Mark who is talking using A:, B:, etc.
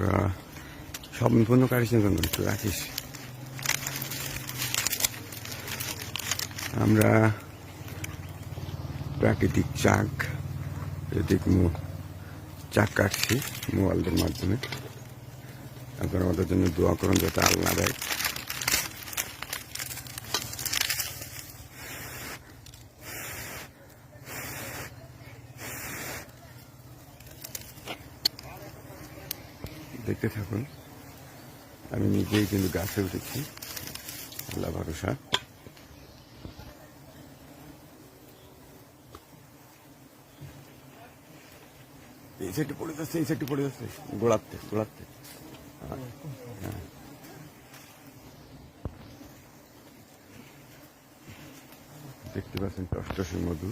A: আমরা সম্পূর্ণ কাটিস না 건 একটু রাখিস আমরা প্রাকৃতিক চাক যদি চাক কাটছি মোবাইলদের মাধ্যমে। আপনারা আমাদের জন্য দোয়া করুন যাতে আল্লাহ দেয়। দেখতে থাকুন। আমি নিজেই কিন্তু গাছে উঠেছি। আল্লাহ ভরসা। এই সাইডে পড়ে যাচ্ছে, এই সাইডে পড়ে যাচ্ছে। গোড়াতে গোড়াতে। হ্যাঁ। দেখতে পাচ্ছেন টসটসে মধু।